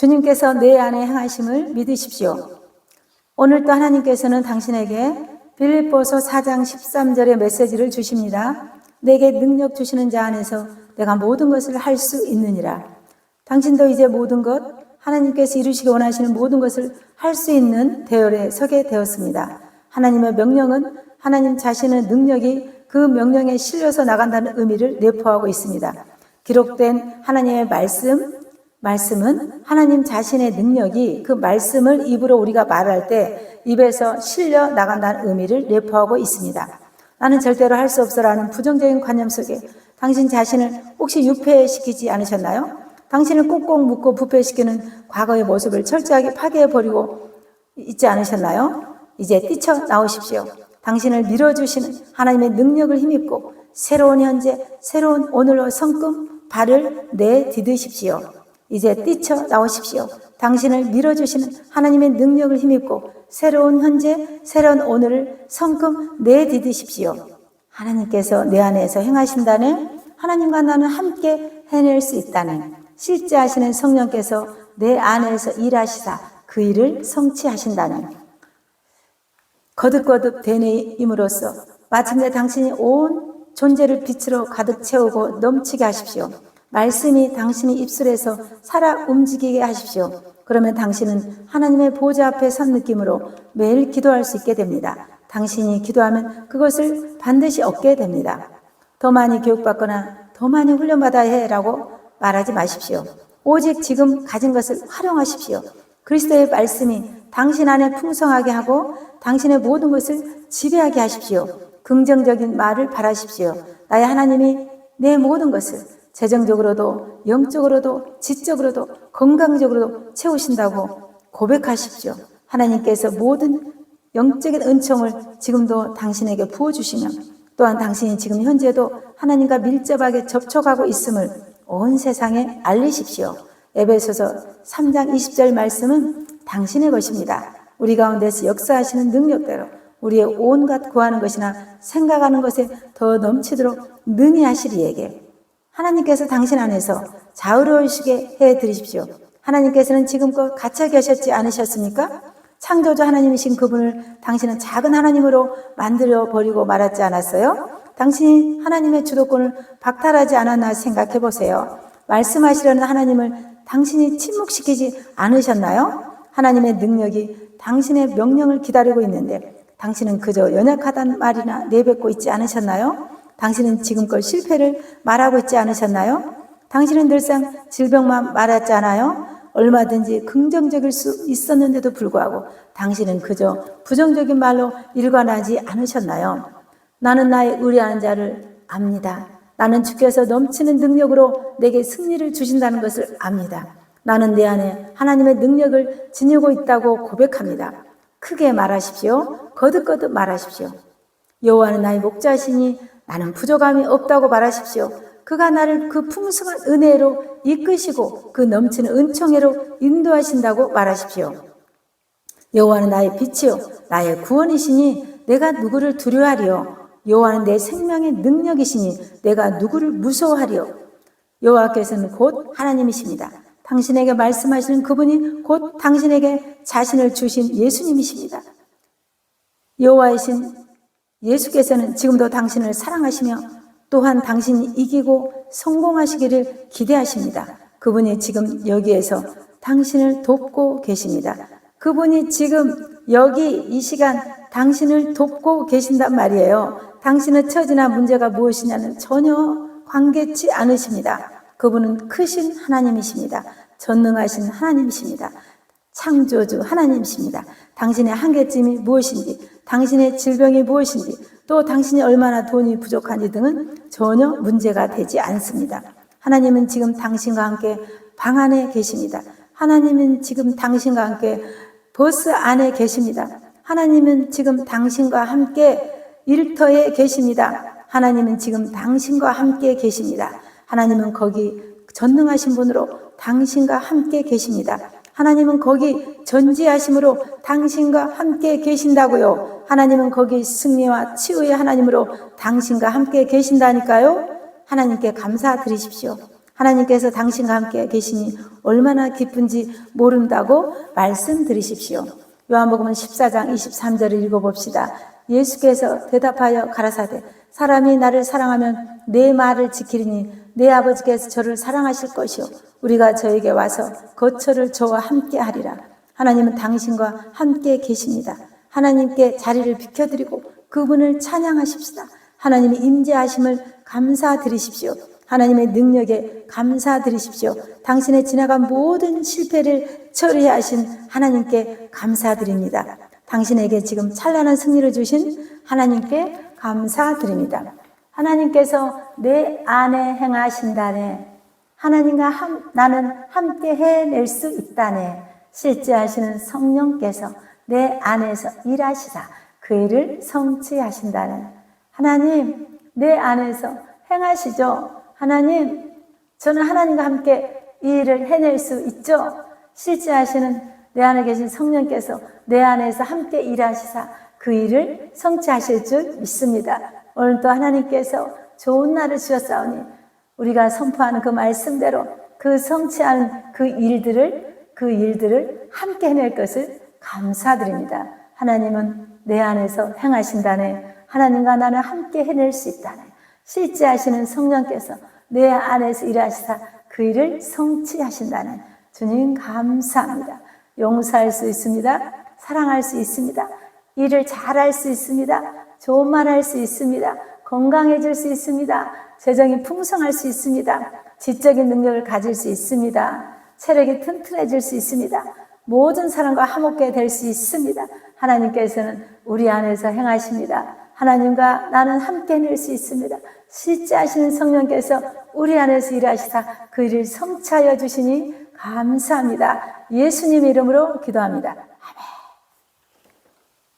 주님께서 내 안에 행하심을 믿으십시오. 오늘도 하나님께서는 당신에게 빌립보서 4장 13절의 메시지를 주십니다. 내게 능력 주시는 자 안에서 내가 모든 것을 할 수 있느니라. 당신도 이제 모든 것, 하나님께서 이루시기 원하시는 모든 것을 할 수 있는 대열에 서게 되었습니다. 하나님의 명령은 하나님 자신의 능력이 그 명령에 실려서 나간다는 의미를 내포하고 있습니다. 기록된 하나님의 말씀, 말씀은 하나님 자신의 능력이 그 말씀을 입으로 우리가 말할 때 입에서 실려 나간다는 의미를 내포하고 있습니다. 나는 절대로 할 수 없어라는 부정적인 관념 속에 당신 자신을 혹시 유폐시키지 않으셨나요? 당신을 꼭꼭 묶고 부패시키는 과거의 모습을 철저하게 파괴해버리고 있지 않으셨나요? 이제 뛰쳐나오십시오. 당신을 밀어주시는 하나님의 능력을 힘입고 새로운 현재, 새로운 오늘로 성금 발을 내디드십시오. 이제 뛰쳐 나오십시오. 당신을 밀어주시는 하나님의 능력을 힘입고 새로운 현재, 새로운 오늘을 성금 내디드십시오. 하나님께서 내 안에서 행하신다는 하나님과 나는 함께 해낼 수 있다는 실제 하시는 성령께서 내 안에서 일하시사 그 일을 성취하신다는 거듭거듭 되뇌임으로써 마침내 당신이 온 존재를 빛으로 가득 채우고 넘치게 하십시오. 말씀이 당신의 입술에서 살아 움직이게 하십시오. 그러면 당신은 하나님의 보좌 앞에 선 느낌으로 매일 기도할 수 있게 됩니다. 당신이 기도하면 그것을 반드시 얻게 됩니다. 더 많이 교육받거나 더 많이 훈련받아야 해라고 말하지 마십시오. 오직 지금 가진 것을 활용하십시오. 그리스도의 말씀이 당신 안에 풍성하게 하고 당신의 모든 것을 지배하게 하십시오. 긍정적인 말을 바라십시오. 나의 하나님이 내 모든 것을 재정적으로도 영적으로도 지적으로도 건강적으로도 채우신다고 고백하십시오. 하나님께서 모든 영적인 은총을 지금도 당신에게 부어주시면 또한 당신이 지금 현재도 하나님과 밀접하게 접촉하고 있음을 온 세상에 알리십시오. 에베소서 3장 20절 말씀은 당신의 것입니다. 우리 가운데서 역사하시는 능력대로 우리의 온갖 구하는 것이나 생각하는 것에 더 넘치도록 능히 하시리에게 하나님께서 당신 안에서 자유로우시게 해 드리십시오. 하나님께서는 지금껏 갇혀 계셨지 않으셨습니까? 창조주 하나님이신 그분을 당신은 작은 하나님으로 만들어 버리고 말았지 않았어요? 당신이 하나님의 주도권을 박탈하지 않았나 생각해 보세요. 말씀하시려는 하나님을 당신이 침묵시키지 않으셨나요? 하나님의 능력이 당신의 명령을 기다리고 있는데 당신은 그저 연약하다는 말이나 내뱉고 있지 않으셨나요? 당신은 지금껏 실패를 말하고 있지 않으셨나요? 당신은 늘상 질병만 말했잖아요. 얼마든지 긍정적일 수 있었는데도 불구하고 당신은 그저 부정적인 말로 일관하지 않으셨나요? 나는 나의 의뢰하는 자를 압니다. 나는 주께서 넘치는 능력으로 내게 승리를 주신다는 것을 압니다. 나는 내 안에 하나님의 능력을 지니고 있다고 고백합니다. 크게 말하십시오. 거듭거듭 말하십시오. 여호와는 나의 목자시니 나는 부족함이 없다고 말하십시오. 그가 나를 그 풍성한 은혜로 이끄시고 그 넘치는 은총회로 인도하신다고 말하십시오. 여호와는 나의 빛이요 나의 구원이시니 내가 누구를 두려워하리요 여호와는 내 생명의 능력이시니 내가 누구를 무서워하리요 여호와께서는 곧 하나님이십니다. 당신에게 말씀하시는 그분이 곧 당신에게 자신을 주신 예수님이십니다. 여호와이신 예수께서는 지금도 당신을 사랑하시며 또한 당신이 이기고 성공하시기를 기대하십니다. 그분이 지금 여기에서 당신을 돕고 계십니다. 그분이 지금 여기 이 시간 당신을 돕고 계신단 말이에요. 당신의 처지나 문제가 무엇이냐는 전혀 관계치 않으십니다. 그분은 크신 하나님이십니다. 전능하신 하나님이십니다. 창조주 하나님이십니다. 당신의 한계점이 무엇인지, 당신의 질병이 무엇인지, 또 당신이 얼마나 돈이 부족한지 등은 전혀 문제가 되지 않습니다. 하나님은 지금 당신과 함께 방 안에 계십니다. 하나님은 지금 당신과 함께 버스 안에 계십니다. 하나님은 지금 당신과 함께 일터에 계십니다. 하나님은 지금 당신과 함께 계십니다. 하나님은 거기 전능하신 분으로 당신과 함께 계십니다. 하나님은 거기 전지하심으로 당신과 함께 계신다고요. 하나님은 거기 승리와 치유의 하나님으로 당신과 함께 계신다니까요. 하나님께 감사드리십시오. 하나님께서 당신과 함께 계시니 얼마나 기쁜지 모른다고 말씀드리십시오. 요한복음 14장 23절을 읽어봅시다. 예수께서 대답하여 가라사대 사람이 나를 사랑하면 내 말을 지키리니 내 아버지께서 저를 사랑하실 것이요 우리가 저에게 와서 거처를 저와 함께 하리라. 하나님은 당신과 함께 계십니다. 하나님께 자리를 비켜드리고 그분을 찬양하십시다. 하나님의 임재하심을 감사드리십시오. 하나님의 능력에 감사드리십시오. 당신의 지나간 모든 실패를 처리하신 하나님께 감사드립니다. 당신에게 지금 찬란한 승리를 주신 하나님께 감사드립니다. 하나님께서 내 안에 행하신다네. 하나님과 함, 나는 함께 해낼 수 있다네. 실제 하시는 성령께서 내 안에서 일하시사 그 일을 성취하신다는 하나님 내 안에서 행하시죠. 하나님 저는 하나님과 함께 이 일을 해낼 수 있죠. 실제 하시는 내 안에 계신 성령께서 내 안에서 함께 일하시사 그 일을 성취하실 줄 믿습니다. 오늘 또 하나님께서 좋은 날을 주셨사오니 우리가 선포하는 그 말씀대로 그 성취하는 그 일들을 그 일들을 함께 해낼 것을 감사드립니다. 하나님은 내 안에서 행하신다네. 하나님과 나는 함께 해낼 수 있다네. 실제 하시는 성령께서 내 안에서 일하시사 그 일을 성취하신다는 주님 감사합니다. 용서할 수 있습니다. 사랑할 수 있습니다. 일을 잘할 수 있습니다. 좋은 말 할 수 있습니다. 건강해질 수 있습니다. 재정이 풍성할 수 있습니다. 지적인 능력을 가질 수 있습니다. 체력이 튼튼해질 수 있습니다. 모든 사람과 화목게 될 수 있습니다. 하나님께서는 우리 안에서 행하십니다. 하나님과 나는 함께 낼 수 있습니다. 실제 하시는 성령께서 우리 안에서 일하시사 그 일을 성취하여 주시니 감사합니다. 예수님 이름으로 기도합니다.